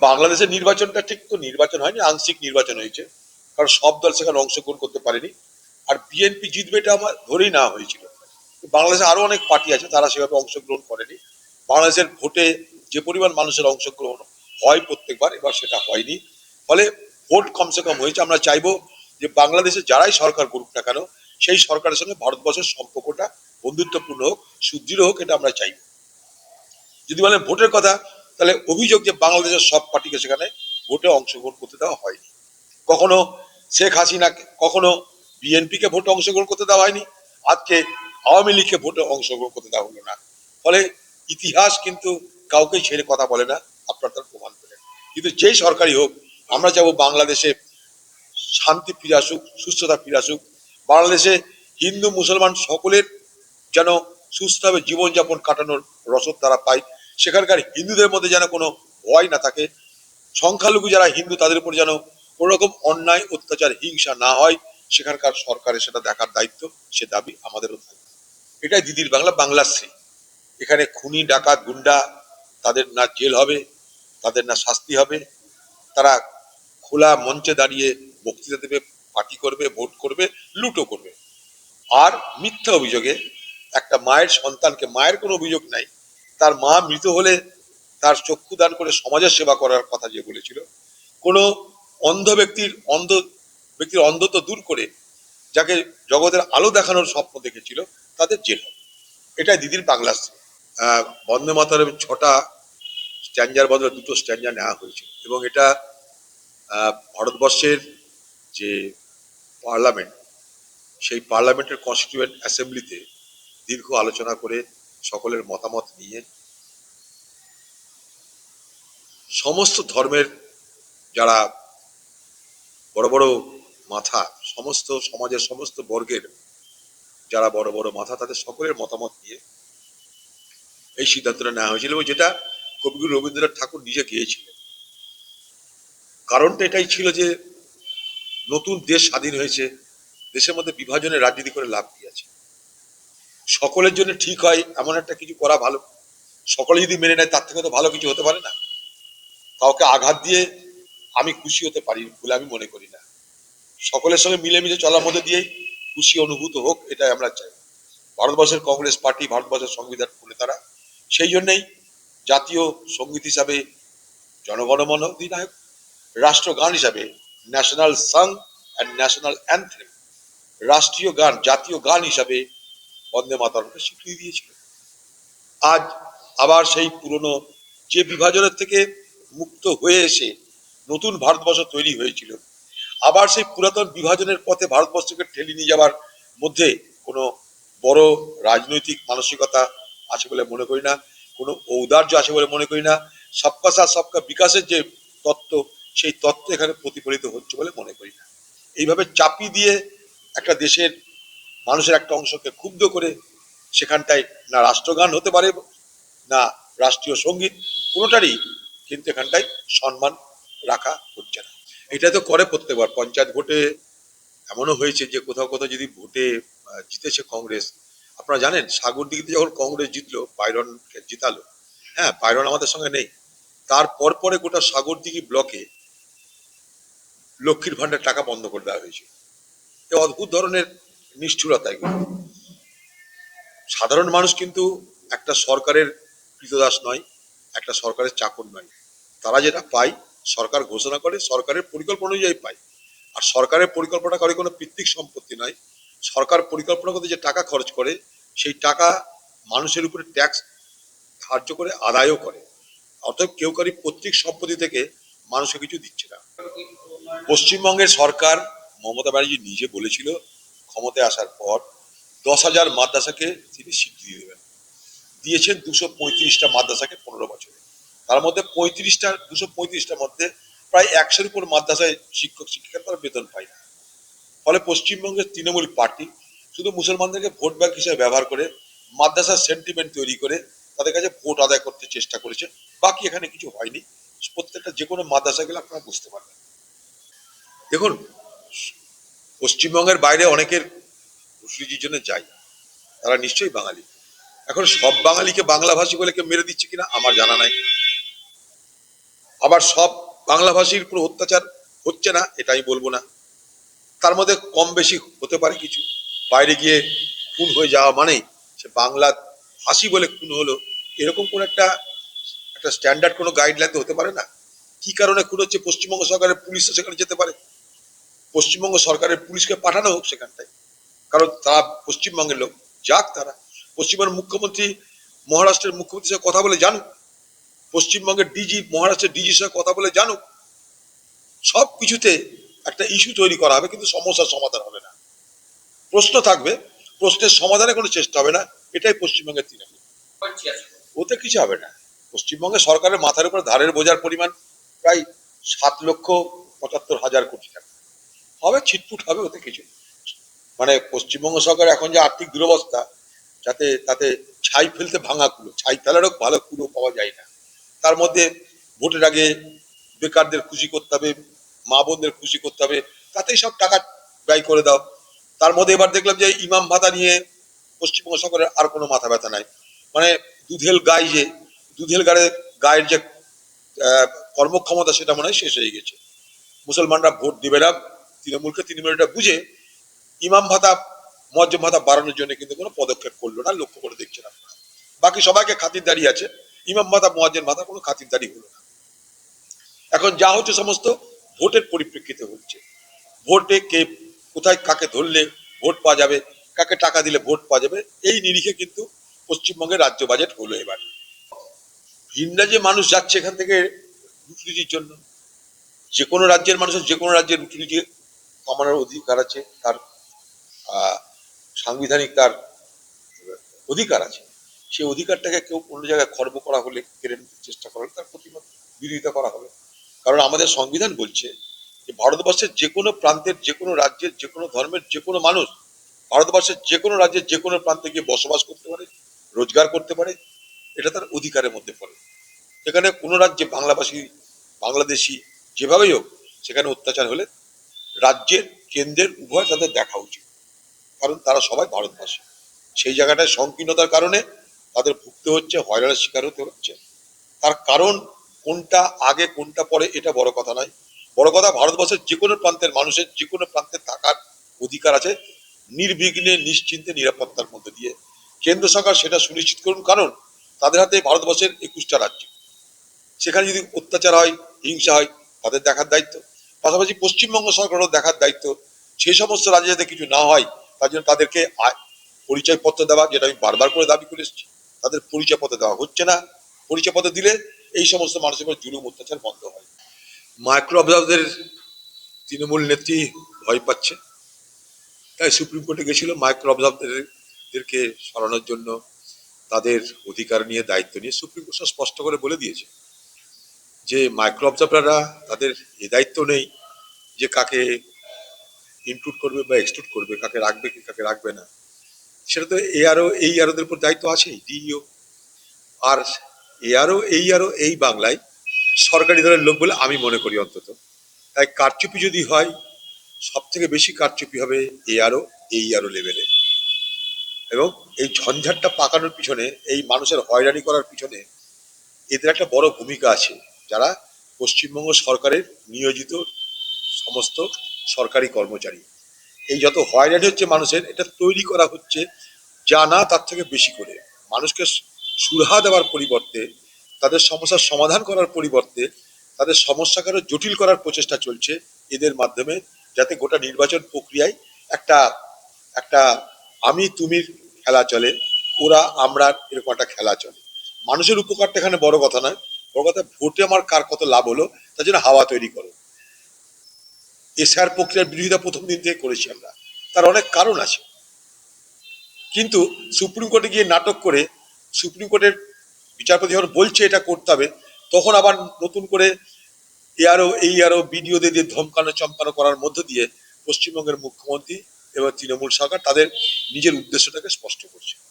বাংলাদেশের নির্বাচনটা ঠিক তো নির্বাচন হয়নি, আংশিক নির্বাচন হয়েছে। কারণ সব দল সেখানে অংশগ্রহণ করতে পারেনি। আর বিএনপি জিতবে এটা আমার ধরেই নেওয়া হয়েছিল। বাংলাদেশে আরও অনেক পার্টি আছে, তারা সেভাবে অংশগ্রহণ করেনি। বাংলাদেশের ভোটে যে পরিমাণ মানুষের অংশগ্রহণ হয় প্রত্যেকবার, এবার সেটা হয়নি। ফলে ভোট কমসে কম হয়েছে। আমরা চাইব যে বাংলাদেশে যারাই সরকার করুক না কেন, সেই সরকারের সঙ্গে ভারতবর্ষের সম্পর্কটা বন্ধুত্বপূর্ণ হোক, সুদৃঢ় হোক, এটা আমরা চাইব। যদি বলেন ভোটের কথা তাহলে অভিযোগ যে বাংলাদেশের সব পার্টিকে সেখানে ভোটে অংশগ্রহণ করতে দেওয়া হয়নি। কখনো শেখ হাসিনা কখনো বিএনপি কে ভোটে অংশগ্রহণ করতে দেওয়া হয়নি। আজকে আওয়ামী লীগকে ভোটে অংশগ্রহণ করতে দেওয়া হলো না। ফলে ইতিহাস কিন্তু কাউকে ছেড়ে কথা বলে না, আপনার তার প্রমাণ পেলেন কিন্তু যেই সরকারই হোক, আমরা যাব বাংলাদেশে শান্তি ফিরে আসুক, সুস্থতা ফিরে আসুক। বাংলাদেশে হিন্দু, মুসলমান সকলের যেন সুস্থভাবে জীবনযাপন কাটানোর রসদ তারা পায়। সেখানকার হিন্দুদের মধ্যে যেন কোনো ভয় না থাকে। সংখ্যালঘু যারা হিন্দু, তাদের উপর যেন কোনো রকম অন্যায়, অত্যাচার, হিংসা না হয়, সেখানকার সরকারের সেটা দেখার দায়িত্ব, সে দাবি আমাদেরও থাকবে এটাই দিদির বাংলা বাংলাশ্রী এখানে খুনি, ডাকাত, গুন্ডা, তাদের না জেল হবে, তাদের না শাস্তি হবে। তারা খোলা মঞ্চে দাঁড়িয়ে বক্তৃতা দেবে, পার্টি করবে, ভোট করবে লুটো করবে। আর মিথ্যা অভিযোগে একটা মায়ের সন্তানকে, মায়ের কোনো অভিযোগ নাই। তার মা মৃত হলে তার চক্ষু দান করে সমাজের সেবা করার কথা যে বলেছিল, কোনো অন্ধ ব্যক্তির অন্ধ, ব্যক্তির অন্ধত্ব দূর করে যাকে জগতের আলো দেখানোর স্বপ্ন দেখেছিল, তাদের জেল এটাই দিদির বাংলা বন্দে মাতারের ছটা স্ট্যান্ডার বদলে দুটো স্ট্যান্ডার নেওয়া হয়েছিল এবং এটা ভারতবর্ষের যে পার্লামেন্ট, সেই পার্লামেন্টের কনস্টিটিউয়েন্ট অ্যাসেম্বলিতে দীর্ঘ আলোচনা করে সকলের মতামত নিয়ে সমস্ত ধর্মের যারা বড় বড় মাথা, সমস্ত সমাজের সমস্ত বর্গের যারা বড় বড় মাথা, তাদের সকলের মতামত নিয়ে এই সিদ্ধান্তটা নেওয়া হয়েছিল এবং যেটা কবিগুরু রবীন্দ্রনাথ ঠাকুর নিজে গিয়েছিলেন। কারণটা এটাই ছিল যে নতুন দেশ স্বাধীন হয়েছে, দেশের মধ্যে বিভাজনের রাজনীতি করে লাভ আছে সকলের জন্য ঠিক হয়, এমন একটা কিছু করা ভালো। সকলে যদি মেনে নেয়, তার থেকে তো ভালো কিছু হতে পারে না। কাউকে আঘাত দিয়ে আমি খুশি হতে পারি বলে আমি মনে করি না। সকলের সঙ্গে মিলেমিশে চলার মধ্যে দিয়েই খুশি অনুভূত হোক, এটাই আমরা চাই। ভারতবর্ষের কংগ্রেস পার্টি, ভারতবর্ষের সংবিধান তারা সেই জন্যেই জাতীয় সংগীত হিসাবে জনগণমন অধিনায়ক রাষ্ট্রগান হিসাবে national song and national anthem রাষ্ট্রীয় গান, জাতীয় গান হিসাবে বন্দে মাতারমকে স্বীকৃতি দিয়েছিল। আজ আবার সেই পুরনো যে বিভাজনের থেকে মুক্ত হয়ে এসে নতুন ভারতবর্ষ তৈরি হয়েছিল, আবার সেই পুরাতন বিভাজনের পথে ভারতবর্ষকে ঠেলে নিয়ে যাওয়ার মধ্যে কোনো বড় রাজনৈতিক মানসিকতা আছে বলে মনে করি না, কোনো ঔদার্য আছে বলে মনে করি না, সবকা সাথ সবকা বিকাশের যে তত্ত্ব, সেই তত্ত্ব এখানে প্রতিফলিত হচ্ছে বলে মনে করি না। এইভাবে চাপি দিয়ে একটা দেশের মানুষের একটা অংশকে ক্ষুব্ধ করে সেখানটায় না রাষ্ট্রগান হতে পারে, না রাষ্ট্রীয় সংগীত, কোনোটারই কিন্তু এখানটায় সম্মান রাখা হচ্ছে না। এটা তো করে প্রত্যেকবার, পঞ্চায়েত ভোটে এমনও হয়েছে যে কোথাও কোথাও যদি ভোটে জিতেছে কংগ্রেস, আপনারা জানেন, সাগর সাগরদিঘিতে যখন কংগ্রেস জিতলো পাইরনকে জিতালো হ্যাঁ পাইরন আমাদের সঙ্গে নেই। তারপর পরে গোটা সাগর সাগরদিঘি ব্লকে লক্ষ্মীর ভান্ডার টাকা বন্ধ করে দেওয়া হয়েছে। অদ্ভুত ধরনের নিষ্ঠুরতা এগুলো সাধারণ মানুষ কিন্তু একটা সরকারের কৃতদাস নয়, একটা সরকারের চাকর নয়। তারা যেটা পায়, সরকার ঘোষণা করে, সরকারের পরিকল্পনা অনুযায়ী পায়। আর সরকারের পরিকল্পনা করে কোনো পিতৃক সম্পত্তি নয়। সরকার পরিকল্পনা করতে যে টাকা খরচ করে, সেই টাকা মানুষের উপরে ট্যাক্স ধার্য করে, আদায়ও করে। অর্থাৎ কেউ কারি পৈতৃক সম্পত্তি থেকে মানুষকে কিছু দিচ্ছে না। পশ্চিমবঙ্গের সরকার মমতা ব্যানার্জি নিজে বলেছিল ক্ষমতায় আসার পর দশ হাজার মাদ্রাসাকে তিনি স্বীকৃতি দেবেন। দিয়েছেন দুশো পঁয়ত্রিশটা মাদ্রাসাকে পনেরো বছরে। তার মধ্যে পঁয়ত্রিশটা, দুশো পঁয়ত্রিশটার মধ্যে প্রায় একশোর উপর মাদ্রাসায় শিক্ষক শিক্ষিকা তারা বেতন পায় না। ফলে পশ্চিমবঙ্গের তৃণমূল পার্টি শুধু মুসলমানদেরকে ভোট ব্যাংক হিসেবে ব্যবহার করে মাদ্রাসার সেন্টিমেন্ট তৈরি করে তাদের কাছে ভোট আদায় করতে চেষ্টা করেছে। বাকি এখানে কিছু হয়নি। প্রত্যেকটা যে কোনো মাদ্রাসা গেলে আপনারা বুঝতে পারবেন। দেখুন পশ্চিমবঙ্গের বাইরে অনেকের মুসলিজির জন্য যাই। তারা নিশ্চয়ই বাঙালি। এখন সব বাঙালিকে বাংলা ভাষী বলে কেউ মেরে দিচ্ছে কিনা আমার জানা নাই। আবার সব বাংলাভাষীর কোনো অত্যাচার হচ্ছে না এটা আমি বলব না। তার মধ্যে কম বেশি হতে পারে কিছু। বাইরে গিয়ে খুন হয়ে যাওয়া মানেই সে বাংলা ভাষী বলে খুন হলো, এরকম কোন একটা একটা স্ট্যান্ডার্ড কোনো গাইডলাইন তো হতে পারে না? কি কারণে খুন হচ্ছে? পশ্চিমবঙ্গ সরকারের পুলিশ সেখানে যেতে পারে। পশ্চিমবঙ্গ সরকারের পুলিশকে পাঠানো হোক সেখানটায়। কারণ তারা পশ্চিমবঙ্গের লোক, যাক তারা। পশ্চিমবঙ্গের মুখ্যমন্ত্রী, মহারাষ্ট্রের মুখ্যমন্ত্রীর সাথে কথা বলে জানুক। পশ্চিমবঙ্গের ডিজি, মহারাষ্ট্রের ডিজির সাথে কথা বলে জানুক। সব কিছুতে একটা ইস্যু তৈরি করা হবে, কিন্তু সমস্যার সমাধান হবে না। প্রশ্ন থাকবে, প্রশ্নের সমাধানে কোনো চেষ্টা হবে না, এটাই পশ্চিমবঙ্গের তৃণমূল ওতে কিছু হবে না। পশ্চিমবঙ্গে সরকারের মাথার উপর ধারের বোঝার পরিমাণ প্রায় সাত লক্ষ পঁচাত্তর হাজার কোটি টাকা। হবে ছিটপুট হবে ওতে কিছু মানে পশ্চিমবঙ্গ সরকার এখন যে আর্থিক দুরবস্থা, যাতে তাতে ছাই ফেলতে ভাঙা কুলো, ছাই ফেলারও ভালো কুলো পাওয়া যায় না। তার মধ্যে ভোটের আগে বেকারদের খুশি করতে হবে, মা বোনদের খুশি করতে হবে, তাতেই সব টাকা ব্যয় করে দাও। তার মধ্যে এবার দেখলাম যে ইমাম ভাতা নিয়ে পশ্চিমবঙ্গ সরকারের আর কোনো মাথা ব্যথা নাই। মানে দুধেল গায়ে যে, দুধেল গায়ে গায়ের যে কর্মক্ষমতা সেটা মনে হয় শেষ হয়ে গেছে। মুসলমানরা ভোট দিবে না। তৃণমূলকে তৃণমূল এটা বুঝে ইমাম ভাতা মজ্জম ভাতা বাড়ানোর জন্য কিন্তু কোনো পদক্ষেপ করল না, লক্ষ্য করে দেখছেন আপনারা। বাকি সবাইকে খাতিরদারি আছে। ইমাম ভাতা, মোয়াজ্জেম ভাতা কোনো খাতিরদারি হলো না। এখন যা হচ্ছে সমস্ত ভোটের পরিপ্রেক্ষিতে হচ্ছে। ভোটে কে কোথায় কাকে ধরলে ভোট পাওয়া যাবে, কাকে টাকা দিলে ভোট পাওয়া যাবে, এই নিরিখে কিন্তু পশ্চিমবঙ্গের রাজ্য বাজেট হলো এবার। ভিন যে মানুষ যাচ্ছে এখান থেকে রুটি জন্য, যে কোনো রাজ্যের মানুষের, যে কোনো রাজ্যের রুটি কামানোর অধিকার আছে, তার সাংবিধানিক তার অধিকার আছে। সেই অধিকারটাকে কেউ অন্য জায়গায় খর্ব করা হলে, কেড়ে নিতে চেষ্টা করা হলে তার প্রতিবাদ বিরোধিতা করা হবে। কারণ আমাদের সংবিধান বলছে যে ভারতবর্ষের যে কোনো প্রান্তের যে কোনো রাজ্যের যে কোনো ধর্মের যে কোনো মানুষ ভারতবর্ষের যে কোনো রাজ্যের যে কোনো প্রান্তে গিয়ে বসবাস করতে পারে, রোজগার করতে পারে, এটা তার অধিকারের মধ্যে পড়ে। সেখানে কোনো রাজ্যে বাংলাভাষী, বাংলাদেশি যেভাবেই হোক, সেখানে অত্যাচার হলে রাজ্যের কেন্দ্রের উভয় তাদের দেখা উচিত। কারণ তারা সবাই ভারতবাসী। সেই জায়গাটায় সংকীর্ণতার কারণে তাদের ভুগতে হচ্ছে, হয়রানির শিকার হতে হচ্ছে। তার কারণ কোনটা আগে, কোনটা পরে, এটা বড় কথা নয়। বড় কথা, ভারতবর্ষের যে কোনো প্রান্তের মানুষের যে কোনো প্রান্তে থাকার অধিকার আছে নির্বিঘ্নে, নিশ্চিন্তে, নিরাপত্তার মধ্যে দিয়ে। কেন্দ্র সরকার সেটা সুনিশ্চিত করুন, কারণ তাদের হাতে ভারতবর্ষের একুশটা রাজ্য। সেখানে যদি অত্যাচার হয়, হিংসা হয়, তাদের দেখার দায়িত্ব। পাশাপাশি পশ্চিমবঙ্গ সরকারও দেখার দায়িত্ব। সেই সমস্ত রাজ্যে যাতে কিছু না হয়, তার জন্য তাদেরকে পরিচয়পত্র দেওয়া, যেটা আমি বারবার করে দাবি করে এসেছি, তাদের পরিচয়পত্র দেওয়া হচ্ছে না। পরিচয়পত্র দিলে এই সমস্ত মানুষের উপর জুলুম, অত্যাচার বন্ধ হয়। মাইক্রো অবজার্ভারদের তৃণমূল নেত্রী ভয় পাচ্ছে। তাই সুপ্রিম কোর্টে গেছিল মাইক্রো অবজার্ভারদেরকে সরানোর জন্য। তাদের অধিকার নিয়ে, দায়িত্ব নিয়ে সুপ্রিম কোর্ট স্পষ্ট করে বলে দিয়েছে। যে মাইক্রো অবজার্ভাররা তাদের এ দায়িত্ব নেই যে কাকে ইনক্লুড করবে বা এক্সক্লুড করবে, কাকে রাখবে কি, কাকে রাখবে না। সেটা তো এ আরও, এই আরোদের উপর দায়িত্ব আছেই, ডিইও। আর এ আরও, এই আরও, এই বাংলায় সরকারি দলের লোক বলে আমি মনে করি অন্তত। তাই কারচুপি যদি হয় সব থেকে বেশি কারচুপি হবে এ আরও, এই আরও লেভেলে এবং এই ঝঞ্ঝাটটা পাকানোর পিছনে, এই মানুষের হয়রানি করার পিছনে এদের একটা বড় ভূমিকা আছে। যারা পশ্চিমবঙ্গ সরকারের নিয়োজিত সমস্ত সরকারি কর্মচারী। এই যত হয়রানি হচ্ছে মানুষের, এটা তৈরি করা হচ্ছে যা না তার থেকে বেশি করে। মানুষকে সুরাহা দেওয়ার পরিবর্তে, তাদের সমস্যার সমাধান করার পরিবর্তে, তাদের সমস্যাকে আরও জটিল করার প্রচেষ্টা চলছে এদের মাধ্যমে, যাতে গোটা নির্বাচন প্রক্রিয়ায় একটা একটা আমি তুমির খেলা চলে, ওরা আমরা এরকম একটা খেলা চলে। মানুষের উপকারটা এখানে বড় কথা নয় ভোটে আমার কার কত লাভ হলো, তার জন্য হাওয়া তৈরি করো। এসআর প্রক্রিয়ার বিরোধিতা প্রথম দিন থেকে করেছি আমরা। তার অনেক কারণ আছে। কিন্তু সুপ্রিম কোর্টে গিয়ে নাটক করে সুপ্রিম কোর্টের বিচারপতি যখন বলছে এটা করতে হবে, তখন আবার নতুন করে এ আরও এই আরও বিডিওদের দিয়ে ধমকানো, চমকানো করার মধ্য দিয়ে পশ্চিমবঙ্গের মুখ্যমন্ত্রী এবং তৃণমূল সরকার তাদের নিজের উদ্দেশ্যটাকে স্পষ্ট করছে।